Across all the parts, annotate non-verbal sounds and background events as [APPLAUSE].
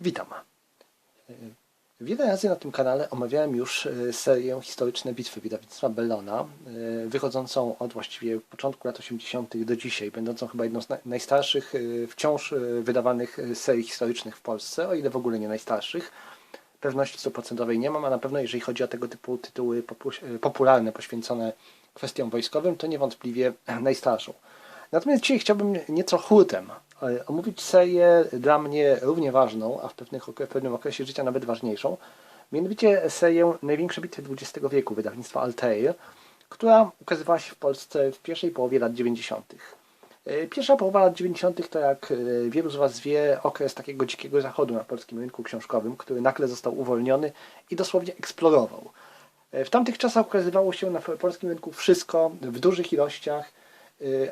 Witam. Wiele razy na tym kanale omawiałem już e, serię Historyczne Bitwy wydawnictwa Bellona, e, wychodzącą od właściwie początku lat 80. do dzisiaj, będącą chyba jedną z naj- najstarszych e, wciąż wydawanych serii historycznych w Polsce, o ile w ogóle nie najstarszych. Pewności stuprocentowej nie mam, a na pewno jeżeli chodzi o tego typu tytuły popu- popularne poświęcone kwestiom wojskowym, to niewątpliwie najstarszą. Natomiast dzisiaj chciałbym nieco hurtem omówić serię dla mnie równie ważną, a w, pewnych, w pewnym okresie życia nawet ważniejszą, mianowicie serię Największe bitwy XX wieku wydawnictwa Altair, która ukazywała się w Polsce w pierwszej połowie lat 90. E, Pierwsza połowa lat 90. to jak e, wielu z Was wie, okres takiego dzikiego zachodu na polskim rynku książkowym, który nagle został uwolniony i dosłownie eksplorował. E, W tamtych czasach ukazywało się na polskim rynku wszystko w dużych ilościach,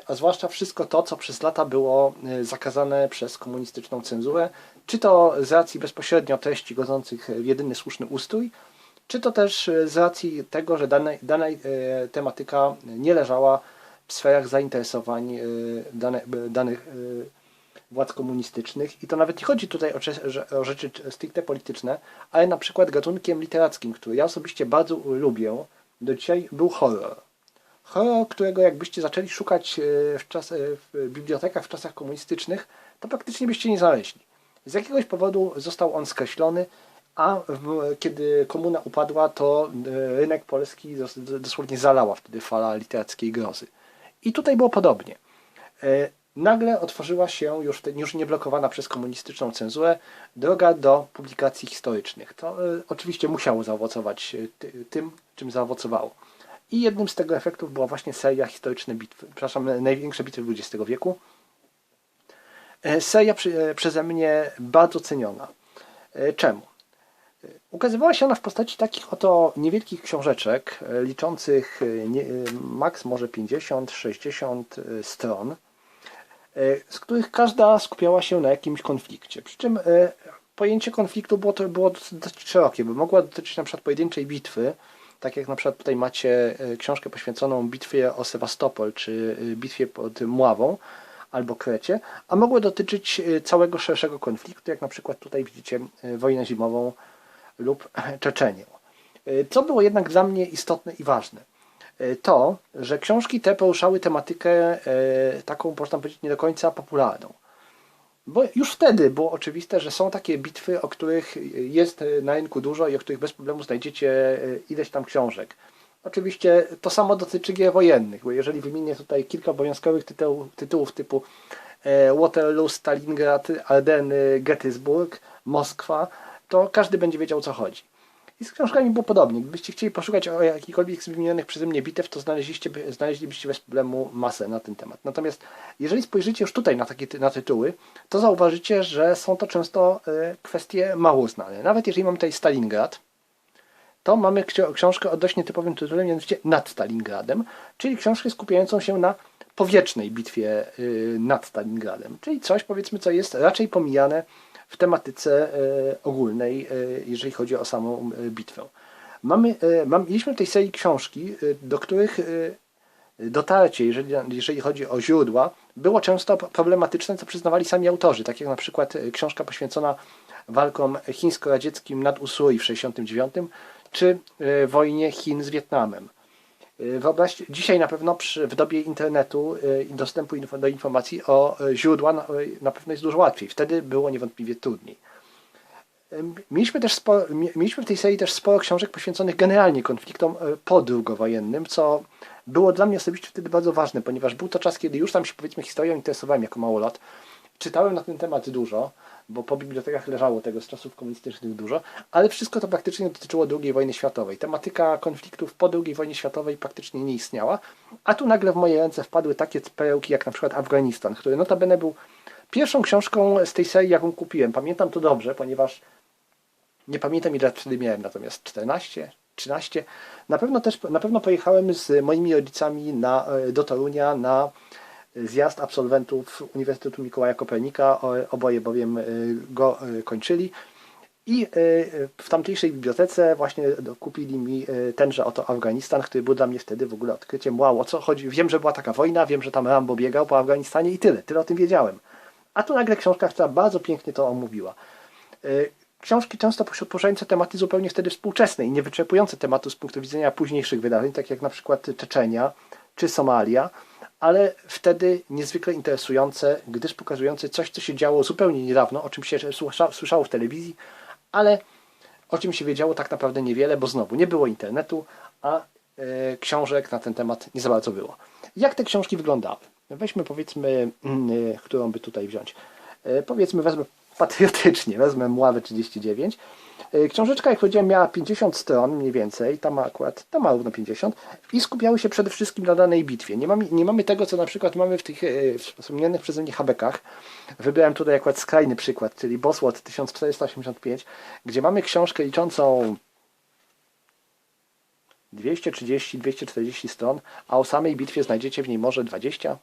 a zwłaszcza wszystko to, co przez lata było y, zakazane przez komunistyczną cenzurę, czy to z racji bezpośrednio treści godzących w jedyny słuszny ustrój, czy to też y, z racji tego, że dana, y, tematyka nie leżała w sferach zainteresowań dane, danych władz komunistycznych. I to nawet nie chodzi tutaj o, o rzeczy stricte polityczne, ale na przykład gatunkiem literackim, który ja osobiście bardzo lubię do dzisiaj, był horror. Którego jakbyście zaczęli szukać e, w, czas, e, w bibliotekach w czasach komunistycznych, to praktycznie byście nie znaleźli. Z jakiegoś powodu został on skreślony, a kiedy komuna upadła, to e, rynek polski dos, dosłownie zalała wtedy fala literackiej grozy. I tutaj było podobnie. Nagle otworzyła się już, już nieblokowana przez komunistyczną cenzurę droga do publikacji historycznych. To oczywiście musiało zaowocować ty, tym, czym zaowocowało. I jednym z tego efektów była właśnie seria historyczne bitwy, przepraszam, największe bitwy XX wieku. E, Seria e, przeze mnie bardzo ceniona. E, Czemu? Ukazywała się ona w postaci takich oto niewielkich książeczek, liczących nie, maks może 50-60 e, stron, z których każda skupiała się na jakimś konflikcie. Przy czym pojęcie konfliktu było, to było dosyć szerokie, bo mogła dotyczyć na przykład pojedynczej bitwy, tak jak na przykład tutaj macie e, książkę poświęconą bitwie o Sewastopol, czy e, bitwie pod Mławą, albo Krecie, a mogło dotyczyć e, całego szerszego konfliktu, jak na przykład tutaj widzicie wojnę zimową lub [LAUGHS] Czeczenię. Co było jednak dla mnie istotne i ważne? To, że książki te poruszały tematykę taką, można powiedzieć, nie do końca popularną. Bo już wtedy było oczywiste, że są takie bitwy, o których jest na rynku dużo i o których bez problemu znajdziecie e, ileś tam książek. Oczywiście to samo dotyczy gier wojennych, bo jeżeli wymienię tutaj kilka obowiązkowych tytułów, tytułów typu e, Waterloo, Stalingrad, Ardeny, Gettysburg, Moskwa, to każdy będzie wiedział o co chodzi. I z książkami było podobnie. Gdybyście chcieli poszukać o jakichkolwiek wymienionych przeze mnie bitew, to znaleźliście, znaleźlibyście bez problemu masę na ten temat. Natomiast jeżeli spojrzycie już tutaj na takie na tytuły, to zauważycie, że są to często e, kwestie mało znane. Nawet jeżeli mamy tutaj Stalingrad, to mamy książkę o dość nietypowym tytule, mianowicie Nad Stalingradem, czyli książkę skupiającą się na powietrznej bitwie y, nad Stalingradem, czyli coś powiedzmy, co jest raczej pomijane w tematyce y, ogólnej, y, jeżeli chodzi o samą y, bitwę. Mamy, mam, mieliśmy w tej serii książki, do których dotarcie, jeżeli, jeżeli chodzi o źródła, było często problematyczne, co przyznawali sami autorzy, tak jak na przykład książka poświęcona walkom chińsko-radzieckim nad Usui w 1969, czy wojnie Chin z Wietnamem. Y, Wyobraźcie, dzisiaj na pewno przy, w dobie internetu y, i dostępu do informacji o y, źródła na, pewno jest dużo łatwiej. Wtedy było niewątpliwie trudniej. Mieliśmy, też sporo, mie- mieliśmy w tej serii też sporo książek poświęconych generalnie konfliktom podrugowojennym, co było dla mnie osobiście wtedy bardzo ważne, ponieważ był to czas, kiedy już tam się powiedzmy historią interesowałem jako małolat. Czytałem na ten temat dużo, bo po bibliotekach leżało tego z czasów komunistycznych dużo, ale wszystko to praktycznie dotyczyło II wojny światowej. Tematyka konfliktów po II wojnie światowej praktycznie nie istniała, a tu nagle w moje ręce wpadły takie perełki jak na przykład Afganistan, który notabene był pierwszą książką z tej serii, jaką kupiłem. Pamiętam to dobrze, ponieważ nie pamiętam ile lat wtedy miałem, natomiast 14, 13. Na pewno też na pewno pojechałem z moimi rodzicami na, do Torunia na zjazd absolwentów Uniwersytetu Mikołaja Kopernika, oboje bowiem e, go e, kończyli. I e, w tamtejszej bibliotece właśnie kupili mi tenże oto Afganistan, który był dla mnie wtedy w ogóle odkryciem. Wow, o co chodzi? Wiem, że była taka wojna, wiem, że tam Rambo biegał po Afganistanie i tyle. Tyle o tym wiedziałem. A tu nagle książka, która bardzo pięknie to omówiła. Y, Książki często poruszające tematy zupełnie wtedy współczesne i niewyczerpujące tematu z punktu widzenia późniejszych wydarzeń, tak jak na przykład Czeczenia czy Somalia, ale wtedy niezwykle interesujące, gdyż pokazujące coś, co się działo zupełnie niedawno, o czym się słysza- słyszało w telewizji, ale o czym się wiedziało tak naprawdę niewiele, bo znowu nie było internetu, a e, książek na ten temat nie za bardzo było. Jak te książki wyglądały? Weźmy powiedzmy, mm, e, którą by tutaj wziąć. E, powiedzmy, wezmę patriotycznie, wezmę Mławę 39. E, Książeczka, jak powiedziałem, miała 50 stron mniej więcej, ta ma akurat, ta ma równo 50 i skupiały się przede wszystkim na danej bitwie. Nie mamy, nie mamy tego, co na przykład mamy w tych e, wspomnianych przeze mnie habekach. Wybrałem tutaj akurat skrajny przykład, czyli Bosworth 1485, gdzie mamy książkę liczącą 230-240 stron, a o samej bitwie znajdziecie w niej może 20,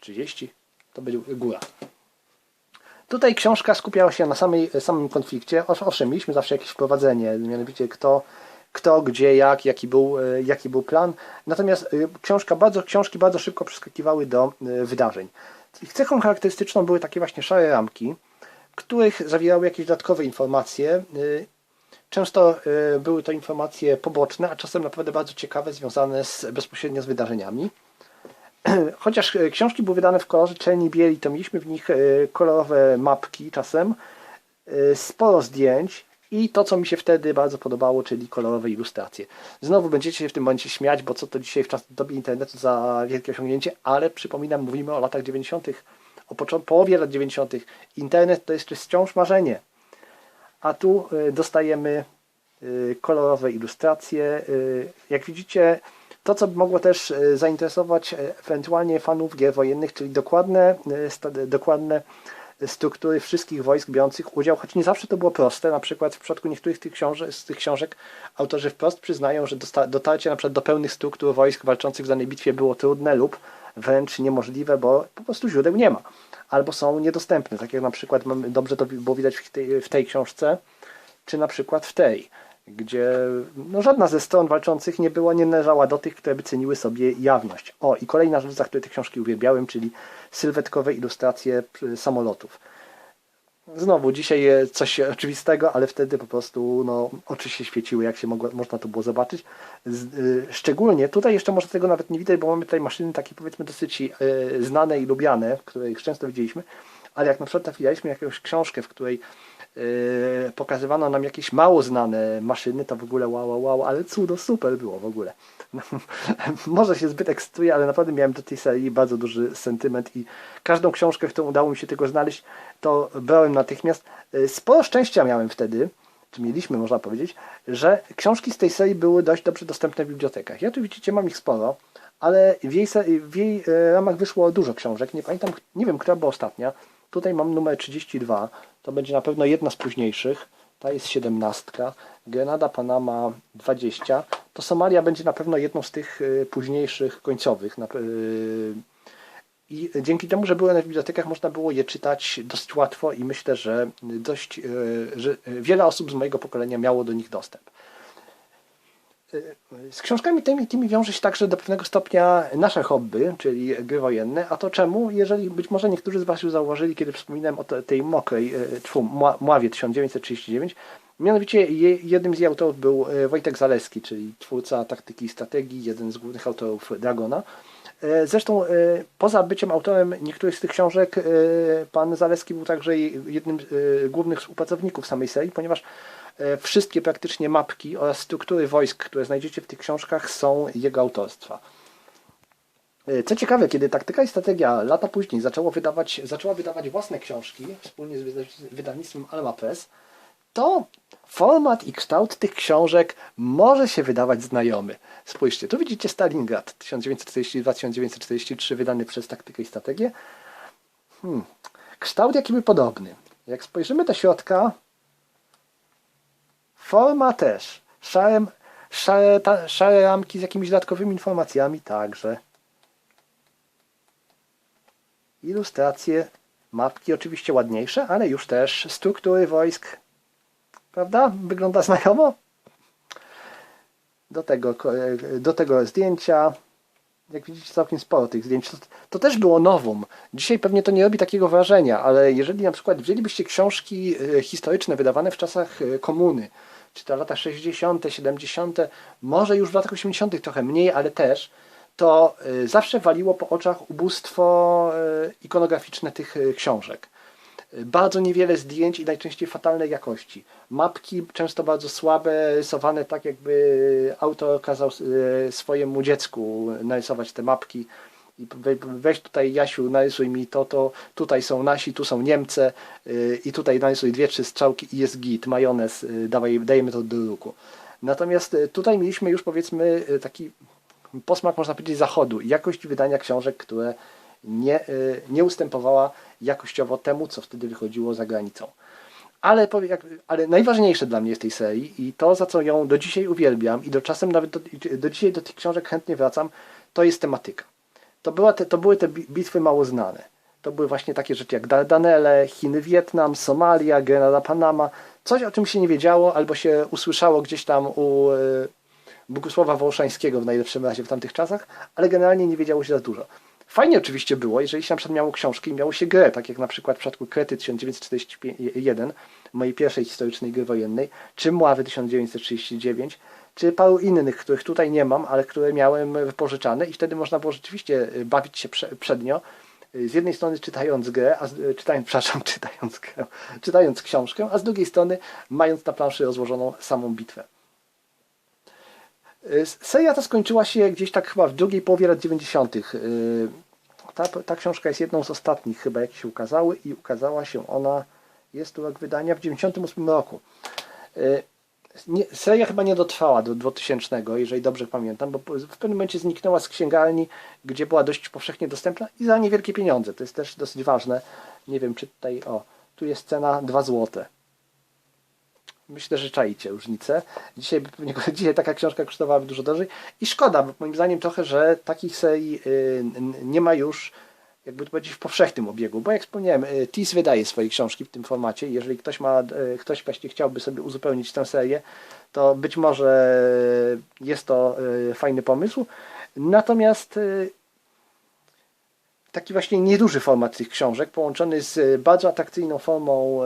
30, to będzie góra. Tutaj książka skupiała się na samej, samym konflikcie. Ow- Owszem, mieliśmy zawsze jakieś wprowadzenie, mianowicie kto, kto gdzie, jak, jaki był, e, jaki był plan. Natomiast e, książka bardzo, książki bardzo szybko przeskakiwały do e, wydarzeń. Ich cechą charakterystyczną były takie właśnie szare ramki, których zawierały jakieś dodatkowe informacje. Często były to informacje poboczne, a czasem naprawdę bardzo ciekawe, związane z, bezpośrednio z wydarzeniami. [CLEARS THROAT] Chociaż e, książki były wydane w kolorze czerni bieli, to mieliśmy w nich e, kolorowe mapki czasem, e, sporo zdjęć i to, co mi się wtedy bardzo podobało, czyli kolorowe ilustracje. Znowu będziecie się w tym momencie śmiać, bo co to dzisiaj w dobie internetu za wielkie osiągnięcie, ale przypominam, mówimy o latach 90., o połowie lat 90. Internet to jeszcze wciąż marzenie. A tu dostajemy kolorowe ilustracje. Jak widzicie, to co mogło też y, zainteresować y, ewentualnie fanów gier wojennych, czyli dokładne, sta- dokładne struktury wszystkich wojsk biorących udział, choć nie zawsze to było proste. Na przykład w przypadku niektórych tych książek, z tych książek autorzy wprost przyznają, że dotarcie na przykład do pełnych struktur wojsk walczących w danej bitwie było trudne lub wręcz niemożliwe, bo po prostu źródeł nie ma. Albo są niedostępne, tak jak na przykład dobrze to było widać w tej, w tej książce, czy na przykład w tej, gdzie no, żadna ze stron walczących nie była, nie należała do tych, które by ceniły sobie jawność. O, i kolejna rzecz, za której te książki uwielbiałem, czyli sylwetkowe ilustracje samolotów. Znowu, dzisiaj coś oczywistego, ale wtedy po prostu no, oczy się świeciły, jak się mogło, można to było zobaczyć. Z, y, szczególnie, tutaj jeszcze może tego nawet nie widać, bo mamy tutaj maszyny takie powiedzmy dosyć y, znane i lubiane, które często widzieliśmy, ale jak na przykład trafialiśmy jakąś książkę, w której pokazywano nam jakieś mało znane maszyny, to w ogóle wow, wow, wow, ale cudo, super było w ogóle. [LAUGHS] Może się zbyt ekscytuję, ale naprawdę miałem do tej serii bardzo duży sentyment i każdą książkę, którą udało mi się tego znaleźć, to brałem natychmiast. Y, Sporo szczęścia miałem wtedy, czy mieliśmy, można powiedzieć, że książki z tej serii były dość dobrze dostępne w bibliotekach. Ja tu widzicie, mam ich sporo, ale w jej, w jej e, ramach wyszło dużo książek. Nie pamiętam, nie wiem, która była ostatnia. Tutaj mam numer 32, to będzie na pewno jedna z późniejszych. Ta jest 17, Grenada Panama 20. To Somalia będzie na pewno jedną z tych e, późniejszych, końcowych. e, I dzięki temu, że były one w bibliotekach, można było je czytać dość łatwo i myślę, że dość, e, że wiele osób z mojego pokolenia miało do nich dostęp. Z książkami tymi, tymi wiąże się także do pewnego stopnia nasze hobby, czyli gry wojenne. A to czemu? Jeżeli być może niektórzy z Was już zauważyli, kiedy wspominałem o te- tej mokrej, e, tfu, Mła- Mławie 1939, mianowicie je, jednym z jej autorów był e, Wojtek Zaleski, czyli twórca taktyki i strategii, jeden z głównych autorów Dragona. E, Zresztą poza byciem autorem niektórych z tych książek, pan Zaleski był także jednym z głównych współpracowników samej serii, ponieważ wszystkie praktycznie mapki oraz struktury wojsk, które znajdziecie w tych książkach są jego autorstwa. E, Co ciekawe, kiedy Taktyka i Strategia lata później zaczęło wydawać, zaczęła wydawać własne książki wspólnie z wyda- wydawnictwem Alma Press, to format i kształt tych książek może się wydawać znajomy. Spójrzcie, tu widzicie Stalingrad 1942-1943 wydany przez Taktykę i Strategię. Hmm. Kształt jakiby podobny. Jak spojrzymy do środka, forma też. Szare, szare, ta, szare ramki z jakimiś dodatkowymi informacjami także. Ilustracje, mapki oczywiście ładniejsze, ale już też struktury wojsk. Prawda? Wygląda znajomo? Do tego, do tego zdjęcia. Jak widzicie, całkiem sporo tych zdjęć. To, to też było nowum. Dzisiaj pewnie to nie robi takiego wrażenia, ale jeżeli na przykład wzięlibyście książki e, historyczne wydawane w czasach e, komuny, czy to lata 60., 70., może już w latach 80. trochę mniej, ale też, to e, zawsze waliło po oczach ubóstwo ikonograficzne tych książek. Bardzo niewiele zdjęć i najczęściej fatalnej jakości. Mapki często bardzo słabe, rysowane tak jakby autor kazał e, swojemu dziecku narysować te mapki. I we- weź tutaj Jasiu, narysuj mi to, to tutaj są nasi, tu są Niemcy y, i tutaj narysuj dwie, trzy strzałki i jest git, majonez, y, dawaj, dajemy to do druku. Natomiast tutaj mieliśmy już powiedzmy taki posmak, można powiedzieć, zachodu i jakość wydania książek, które nie, nie ustępowała jakościowo temu, co wtedy wychodziło za granicą. Ale, ale najważniejsze dla mnie w tej serii i to, za co ją do dzisiaj uwielbiam i do czasem nawet do, do dzisiaj do tych książek chętnie wracam, to jest tematyka. To, była te, to były te bi- bitwy mało znane. To były właśnie takie rzeczy jak Dardanelle, Chiny, Wietnam, Somalia, Grenada, Panama. Coś, o czym się nie wiedziało albo się usłyszało gdzieś tam u e, Bogusława Wołoszańskiego w najlepszym razie w tamtych czasach, ale generalnie nie wiedziało się za dużo. Fajnie oczywiście było, jeżeli się na przykład miało książki i miało się grę, tak jak na przykład w przypadku Krety 1941, mojej pierwszej historycznej gry wojennej, czy Mławy 1939, czy paru innych, których tutaj nie mam, ale które miałem wypożyczane i wtedy można było rzeczywiście y, bawić się prze, przednio. Y, Z jednej strony czytając grę, a z, y, czytając, [LAUGHS] przepraszam, czytając grę, czytając książkę, a z drugiej strony mając na planszy rozłożoną samą bitwę. Y, Seria ta skończyła się gdzieś tak chyba w drugiej połowie lat 90. Y, Ta, ta książka jest jedną z ostatnich chyba, jak się ukazały i ukazała się ona, jest tu rok wydania, w 98 roku. Y, Nie, seria chyba nie dotrwała do 2000, jeżeli dobrze pamiętam, bo w pewnym momencie zniknęła z księgarni, gdzie była dość powszechnie dostępna i za niewielkie pieniądze. To jest też dosyć ważne. Nie wiem, czy tutaj, o, tu jest cena 2 złote. Myślę, że czaicie różnicę. Dzisiaj, [LAUGHS] dzisiaj taka książka kosztowałaby dużo drożej. I szkoda, bo moim zdaniem trochę, że takich serii y, nie ma już, jakby to powiedzieć, w powszechnym obiegu. Bo jak wspomniałem, y, TIS wydaje swoje książki w tym formacie. Jeżeli ktoś ma, y, ktoś właśnie chciałby sobie uzupełnić tę serię, to być może jest to fajny pomysł. Natomiast taki właśnie nieduży format tych książek, połączony z y, bardzo atrakcyjną formą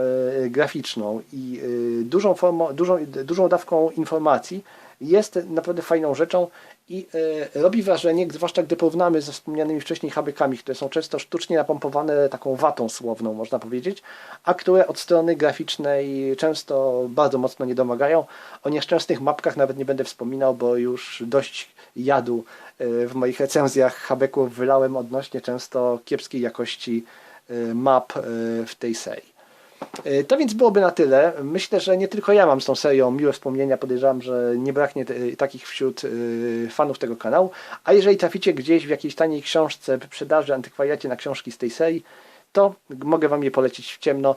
y, graficzną i y, dużą, formą, dużą, dużą dawką informacji, jest naprawdę fajną rzeczą i robi wrażenie, zwłaszcza gdy porównamy ze wspomnianymi wcześniej habykami, które są często sztucznie napompowane taką watą słowną, można powiedzieć, a które od strony graficznej często bardzo mocno nie domagają. O nieszczęsnych mapkach nawet nie będę wspominał, bo już dość jadu y, w moich recenzjach habeków wylałem odnośnie często kiepskiej jakości y, map y, w tej serii. To więc byłoby na tyle. Myślę, że nie tylko ja mam z tą serią miłe wspomnienia. Podejrzewam, że nie braknie takich wśród fanów tego kanału. A jeżeli traficie gdzieś w jakiejś taniej książce, wyprzedaży, antykwariacie na książki z tej serii, to mogę Wam je polecić w ciemno.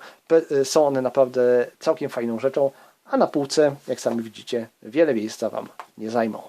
Są one naprawdę całkiem fajną rzeczą, a na półce, jak sami widzicie, wiele miejsca Wam nie zajmą.